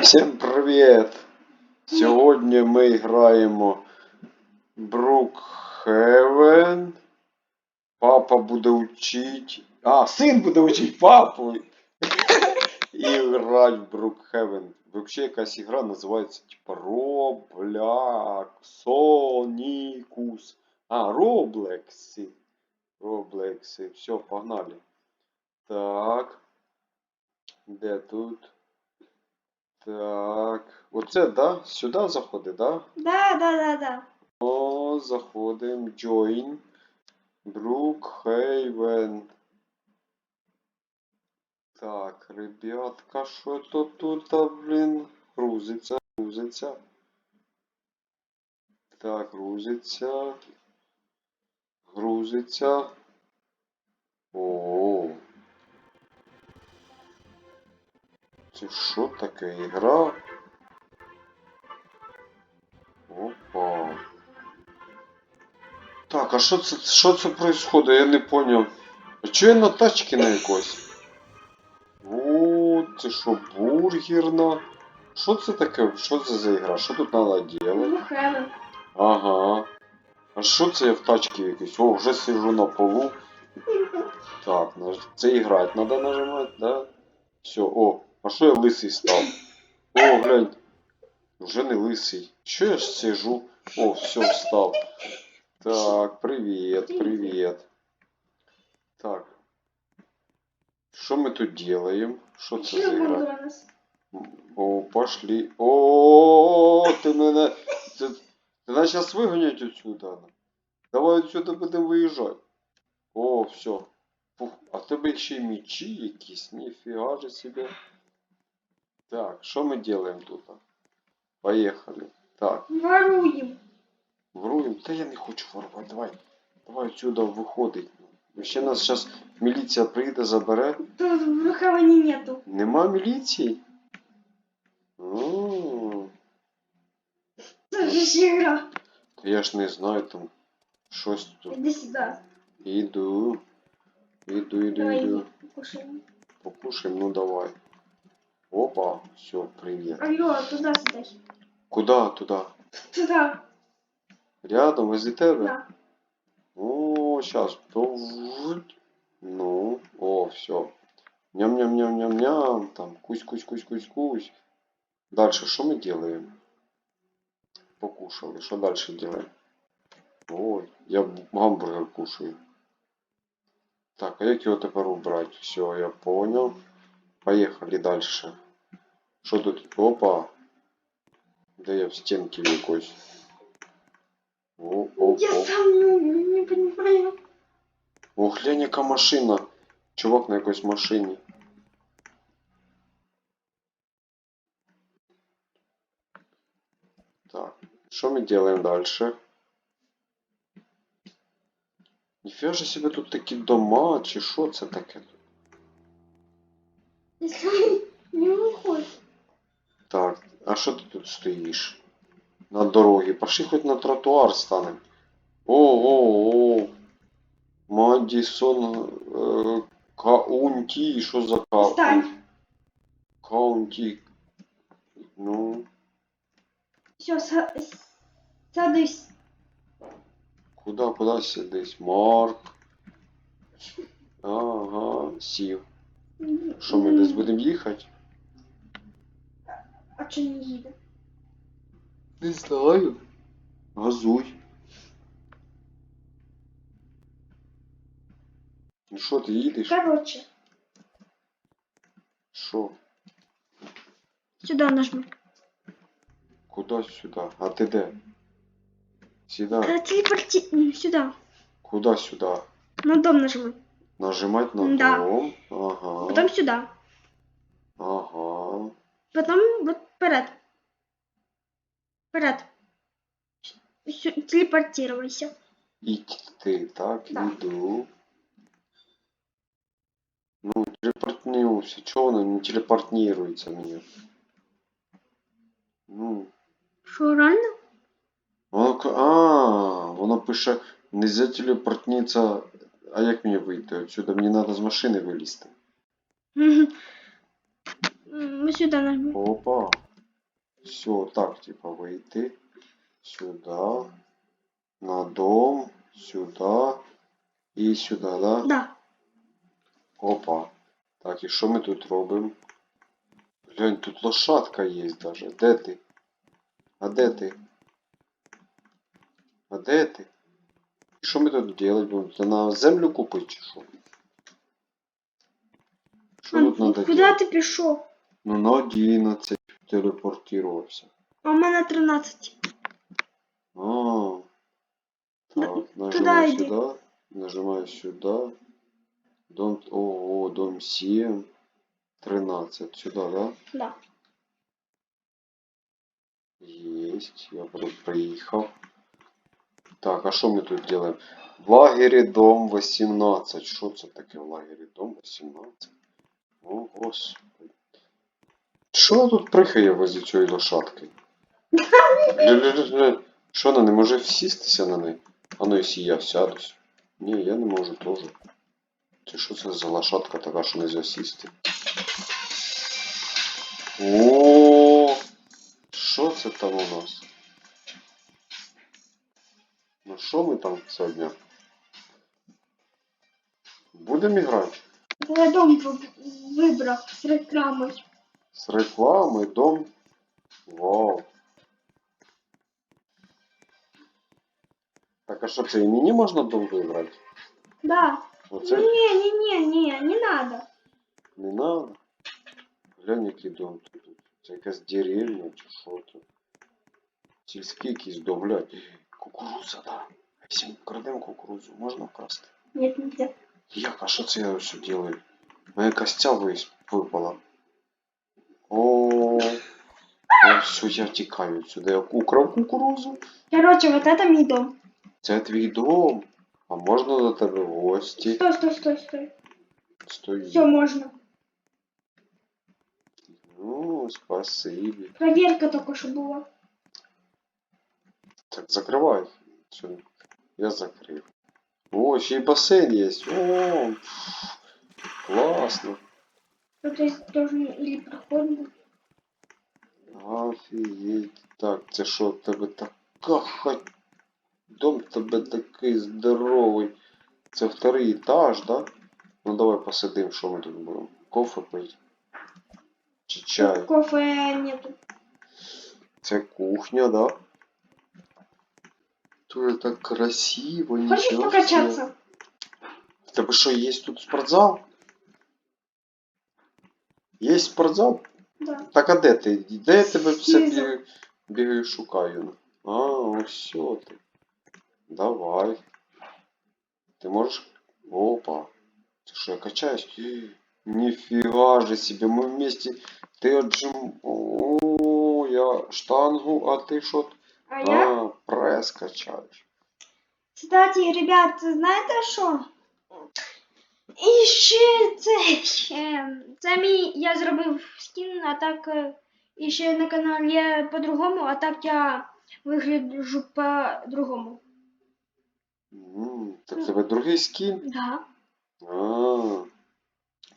Всім привіт! Сьогодні ми граємо Брукхевен. Папа буде учить. А, син буде учить папу. І грати в Брукхевен. Взагалі якась ігра називається типа Роблексонікус. А, Роблексі. Роблексі. Все, погнали. Так. Де тут? Так. Оце, да? Сюди заходить, да? Да, да, да, да. О, заходим. Join. Brookhaven. Так, ребятка, що то тут, блін? Грузиться, грузиться. Так, грузиться. Грузиться. О. Це що таке ігра? Опа. Так, а що це, що це происходит? Я не поняв. А чого я на тачці на якось? О, це що, бургерна? Що це таке? Що це за ігра? Що тут треба робити? Ну, Ага. А що це я в тачці якийсь? О, вже сижу на полу. Так, це іграти треба нажимати, да? Все, о, а що я лисий став? О, глянь. Вже не лисий. Що я ж сижу? О, все, встав. Так, привіт, привіт. Так. Що ми тут делаем? Що це за? Макдональдс? О, пошли. О, ти мене. Ти, ти нас зараз вигонять отсюда. Давай отсюда будемо виїжджати. О, все. Фух, а тебе ще й мечі якісь, ніфіга же себе. Так, що ми делаем тут? Поїхали. Так, Воруємо. воруємо. Та я не хочу воровати, давай. Давай отсюда виходить. Ще нас зараз міліція прийде, забере. Тут в Хевені нету. Нема міліції? О, Це ж ж ігра. Та я ж не знаю там щось тут. Іди сюди. Іду. Іду, іду, Давай іду. іди, покушаємо. Покушаем, ну давай. Опа, все, привет. Алло, туди сюди. Куда туда? Туди. Рядом, возле тебе? Да. О, сейчас. Ну, о, все. Ням-ням-ням-ням-ням. Там, кусь-кусь-кусь-кусь-кусь. Дальше что мы делаем? Покушали. Что дальше делаем? Ой, я гамбургер кушаю. Так, а як його тепер убрать? Все, я понял. Поехали дальше. Що тут? Опа. Де я в стінки якось? О, о, Я о. сам не, не понимаю. О, глянь, яка машина. Чувак на якоїсь машині. Так, що ми делаем дальше? Ніфіга же себе тут такі дома, чи що це таке? Я сам не виходь. Так, а що ти тут стоїш? На дорогі. Пошли хоч на тротуар станем. О, о, о. Мадісон е, Каунті. Що за Каунті? Встань. Каунті. Ну, Все, садись. куди, куди сидись? Марк. Ага, сів. Що ми десь будемо їхати? А чи не їде? Не знаю. Газуй. Ну що, ти їдеш? Короче, Що? сюди нажми. Куда сюда? А ты де? Сюда. Э, Телепорти... Сюда. Куда сюда? На дом нажми. Нажимать на Да. дом. Ага. Потом сюда. Ага. Потом вот вперед. Вперед. Сю- Телепортировайся. І ти, так, Да. іду. Ну, телепортнувся. Чого воно не телепортнірується мені? Ну. Що, реально? Воно, к- а, воно пише, нельзя телепортниться. А як мені вийти отсюда? Мені треба з машини вилізти. Мгм. М, Сюди нажми. Опа. Все, так, типа, вийти. Сюда. На дом. Сюда. І сюди, да? Да. Опа. Так, і що ми тут робимо? Глянь, тут лошадка є даже. Де ти? А де ти? А де ти? І що ми тут делать будемо? Це на землю купити чи що? Що Ан, тут надо Куди делать? ти пішов? Ну на 11 телепортувався. А у мене 13. А. Так, Туда нажимаю иди. сюда. Нажимаю сюда. Дом. Ого, дом 7. 13. Сюда, да? Да. Есть. Я при- приехал. Так, а что мы тут делаем? В лагере дом 18. Что это таке в лагере дом 18? О, господи. Що тут прихає возле цієї лошадки? Що вона не може всістися на неї? А ну якщо я сядусь. Ні, я не можу теж. Це що це за лошадка така, що не засісти? О, що це там у нас? Ну що ми там сьогодні? Будемо грати? Я дом виб- вибрав з рекламою. З реклами, дом. Вау. Так, а що це і мені можна дом вибрати? Да. Оце Не, не, не, не, не надо. не надо. Глянь, який дом тут. Це якась деревня чи що тут. Сільський якийсь дом, глянь. Кукуруза, да. Якщо ми крадемо кукурузу, можна вкрасти? Нет, нельзя. Як, а що це я все делаю? Моя костя вись випала. О, О, все, я тікаю сюди. Я украв кукурузу. Короче, вот это мой дом. Це твій дом. А можна до тебе в гості? Стой, стой, стой, стой. Стоїть. Все, можно. Ну, спасибі. Проверка только что была. Так, закривай. Все. Я закрив. О, ще й басейн є. О, класно. Тут есть должен или проход был. Офігеть. Так, це що в тебе така хать. Дом в тебе такий здоровий. Це вторий етаж, да? Ну давай посидим, що ми тут будемо. Кофе пити. Чи чай? Кофе нету. Це кухня, да? Тут так красиво, Хочешь нічого. покачаться? В тебе що, є тут спортзал? Є спортзал? Да. Так а де ти? Де я тебе все бігаю, бігаю шукаю? А, ось ти. Давай. Ти можеш. Опа. Ти що, я качаюсь? Ніфіга же себе, ми вместе. Ти отжим. О, я штангу, а ти що? А я? А, прес качаєш. Кстати, ребят, знаєте що? І ще це, ще, це мій, я зробив скін, а так е, і ще на каналі є по-другому, а так я вигляджу по-другому. М, Так тебе другий скін? Да. А,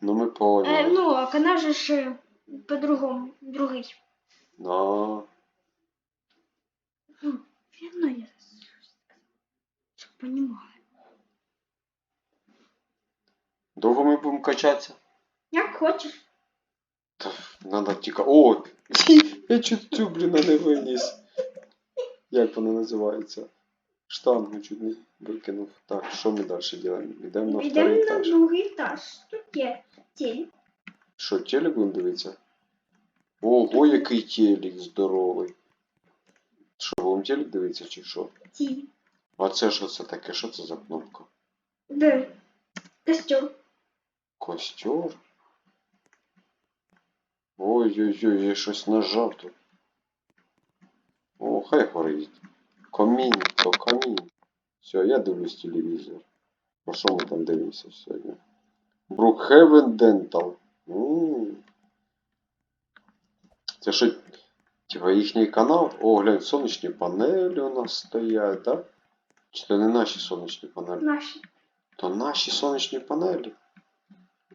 ну ми Е, поняли. ну, а канал же ж е, по-другому, другий. Да. Вірно я щоб понімаю. Довго ми будемо качатися? Як хочеш. Та надо тільки. О! Я чуть цю, блін, не виніс. Як вона називається? Штангу чуть не викинув. Так, що ми далі робимо? Йдемо на Йдемо второй на етаж. другий етаж. Тут є телек. Що, телек будемо дивитися? Ого, який телек здоровий. Будемо телек дивитися чи що? Ті. А це що це таке? Що це за кнопка? Де? Костюм. Костер? Ой-ой-ой, я щось нажав тут. О, хай горить. Камін, то камін. Все, я дивлюсь телевізор. Про що ми там дивимося сьогодні? Dental. М. Це що, типа їхній канал? О, глянь, сонячні панелі у нас стоять, да? Чи це не наші сонячні панелі? Наші. То наші сонячні панелі.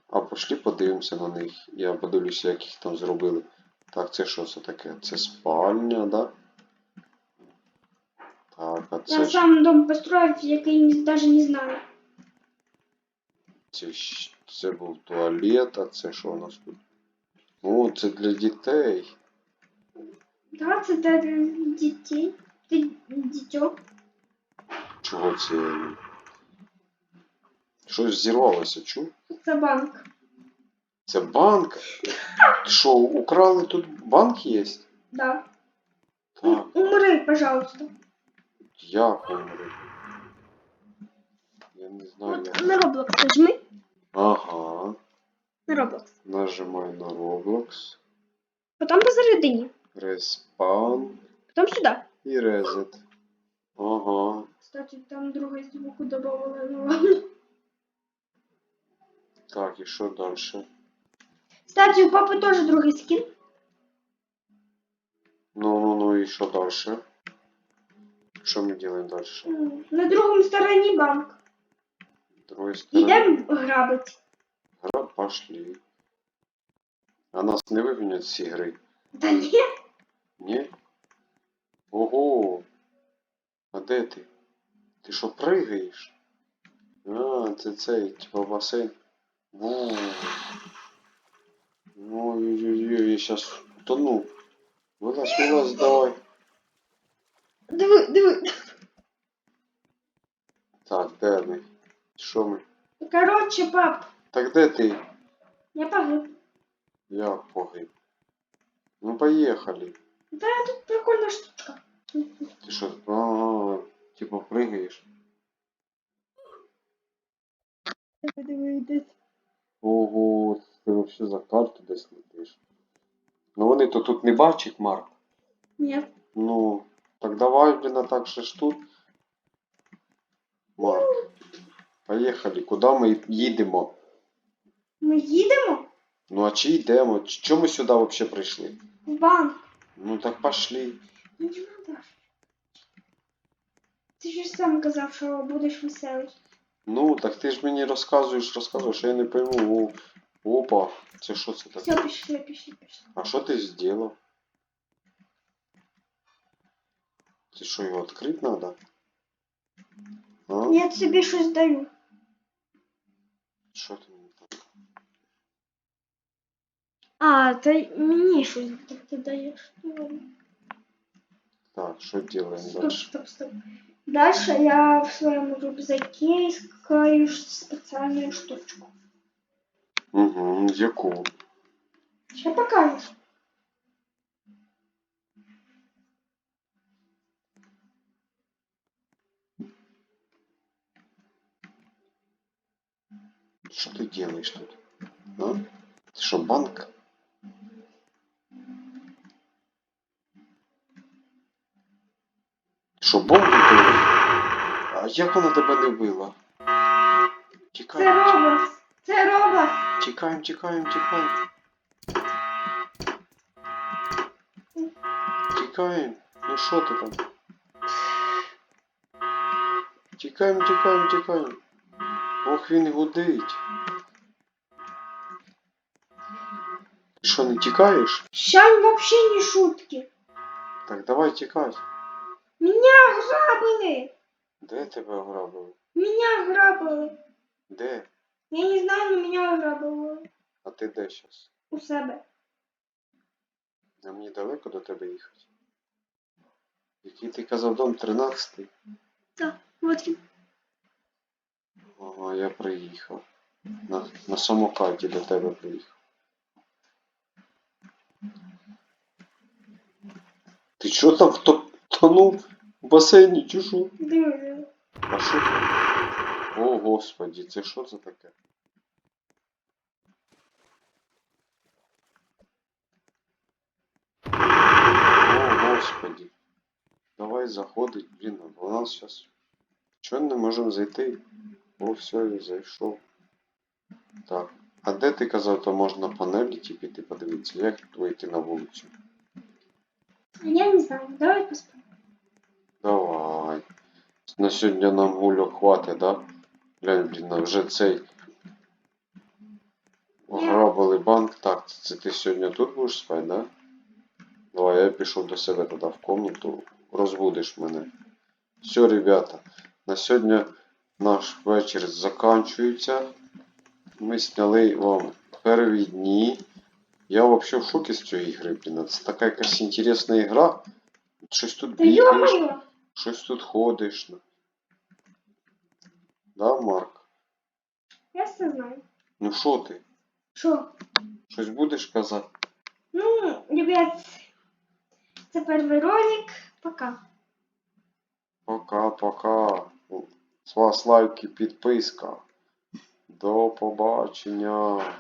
А пошли подивимося на них. Я подивлюся, як їх там зробили. Так, це що це таке? Це спальня, да? Так, а це Я сам дом построив, який навіть не знаю. це, це був туалет, а це що у нас тут? О, це для дітей. Да, це для дітей. Ти дітьо. Чого це? Щось зірвалося, чув? Це банк. Це банк? Що, украли тут банк є? Да. Так, Умри, пожалуйста. як умри? Я не знаю, От як. на Roblox нажми. Ага. На Roblox. Нажимаю на Roblox. Потім посередині. Респаун Потім сюди. і резет. Ага. Кстати, там другой звук добавила. Ну ладно. Так, і що далі? Кстати, у папы тоже другой скин. Ну, ну, ну і що далі? Що ми робимо далі? М, На другом стороне банк. Другої сторони. Идем грабить. Гра пошли. А нас не вигонять з цієї гри? Да нет. Ні? Ого! А де ти? Ти що пригаєш? А, це цей, типа басейн. Ой-ой-ой, я щас утону. Вилазь, вилазь, давай. Диви, диви. Так, де ми? Що ми? Короче, пап, Так де ти? я погиб. Я погиб. Ну поїхали. Да, тут прикольная штучка. Ти що? Ага, типа пригаєш. Диви, диви, десь. Ого, ти вообще за карту десь летиш. Ну вони то тут не бачать, Марк. Нет. Ну, так давай, блін, а так ще ж тут. Марк, поїхали, куди ми їдемо? Ми їдемо Ну а чи йдемо? Чому ми сюди взагалі прийшли? в банк. Ну так пошли. Ну не надо. Ти ж сам казав, що будеш веселий. Ну, так ти ж мені розказуєш, розказуєш, а я не пойму. О, опа, це що це таке? Все, пішли, пішли, пішли. А що ти зробив? Ти що, його відкрити треба? А? Я тобі щось даю. А, ти мені щось ти даєш. Ну, ладно. Так, що робимо Стоп, далі? стоп, стоп. Дальше я в своем рюкзаке искаю специальную штучку. Угу, яку? Сейчас покажешь. Що ти делаешь тут? А? Ти що, банк? Що, бомбу били? А як вона тебе не вбила? Це Тікаємо, Роблокс. Це Роблокс. тікаємо, тікаємо, тікаємо. Тікаємо. Ну що ти там? Тікаємо, тікаємо, тікаємо. Ох, він гудить. Ти що, не тікаєш? Щань вообще не шутки. Так давай тікай. Меня грабили. Де тебе ограбили? Меня грабили. Де? Я не знаю, но меня грабили. А ти де зараз? У себе. А мені далеко до тебе їхати? Який ти казав дом 13? Вот він. Ага, я приїхав. На, на самокаті до тебе приїхав. Ти що там вто- тонув в басейні чи що? Диви. А що це? О, господі, це що це таке? О, господі. Давай заходить, блін, у нас зараз. Чого не можемо зайти? О, все, я зайшов. Так. А де ти казав, то можна панелі ті піти подивитися, як тут вийти на вулицю? Я не знаю. Давай поспорим. На сьогодні нам гульок хватить, да? Глянь, блін, вже цей. Веселий банк. Так, це ти сьогодні тут будеш спати, да? Давай, я пішов до себе тоді в комнату. Розбудиш мене. Все, ребята, на сьогодні наш вечір закінчується. Ми зняли вам перві дні. Я вообще в шокі з цієї ігри, блін. Це така якась інтересна ігра. Щось тут бігаєш! Щось тут ходиш. Да, Марк? Я все знаю. Ну що ти? Що? Щось будеш казати? Ну, ребят, це перший ролик. Пока. Пока-пока. З вас лайк і підписка. До побачення.